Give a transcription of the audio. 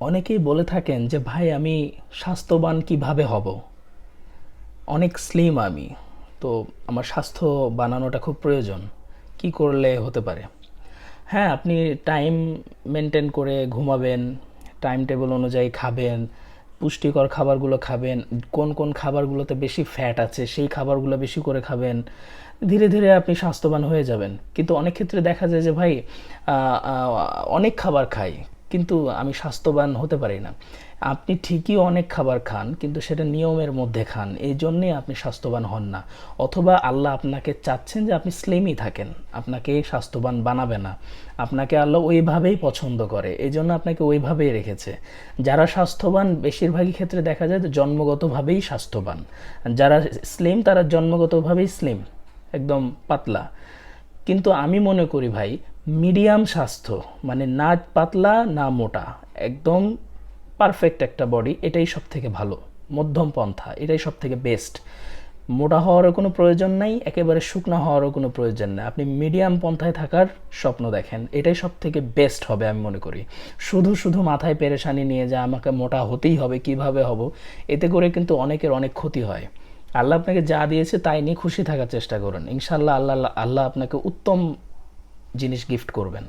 অনেকেই বলে থাকেন যে, ভাই, আমি স্বাস্থ্যবান কীভাবে হব? অনেক স্লিম আমি, তো আমার স্বাস্থ্য বানানোটা খুব প্রয়োজন। কি করলে হতে পারে? হ্যাঁ আপনি টাইম মেনটেন করে ঘুমাবেন টাইম টেবিল অনুযায়ী খাবেন, পুষ্টিকর খাবারগুলো খাবেন, কোন কোন খাবারগুলোতে বেশি ফ্যাট আছে, সেই খাবারগুলো বেশি করে খাবেন, ধীরে ধীরে আপনি স্বাস্থ্যবান হয়ে যাবেন। কিন্তু অনেক ক্ষেত্রে দেখা যায় যে, ভাই অনেক খাবার খাই কিন্তু আমি স্বাস্থ্যবান হতে পারি না। আপনি ঠিকই অনেক খাবার খান, কিন্তু সেটা নিয়মের মধ্যে খান। এই জন্যে আপনি স্বাস্থ্যবান হন না। অথবা আল্লাহ আপনাকে চাচ্ছেন যে আপনি স্লিমই থাকেন। আপনাকে স্বাস্থ্যবান বানাবে না। আপনাকে আল্লাহ ওইভাবেই পছন্দ করে। এই জন্য আপনাকে ওইভাবেই রেখেছে। যারা স্বাস্থ্যবান, বেশিরভাগই ক্ষেত্রে দেখা যায় যে জন্মগতভাবেই স্বাস্থ্যবান। যারা স্লিম তারা জন্মগতভাবেই স্লিম একদম পাতলা। কিন্তু আমি মনে করি ভাই মিডিয়াম স্বাস্থ্য মানে না পাতলা, না মোটা, একদম পারফেক্ট একটা বডি এটাই সব থেকে ভালো। মধ্যম পন্থা, এটাই সব থেকে বেস্ট মোটা হওয়ারও কোনো প্রয়োজন নাই, একেবারে শুকনা হওয়ারও কোনো প্রয়োজন নেই। আপনি মিডিয়াম পন্থায় থাকার স্বপ্ন দেখেন, এটাই সব থেকে বেস্ট হবে আমি মনে করি। শুধু শুধু মাথায় পেরেশানি নিয়ে যে, আমাকে মোটা হতেই হবে, কীভাবে হব, এতে করে কিন্তু অনেকের অনেক ক্ষতি হয়। আল্লাহ আপনাকে যা দিয়েছে তাই নিয়ে খুশি থাকার চেষ্টা করুন। ইনশাল্লাহ আল্লাহ আল্লাহ আপনাকে উত্তম জিনিস গিফট করবেন।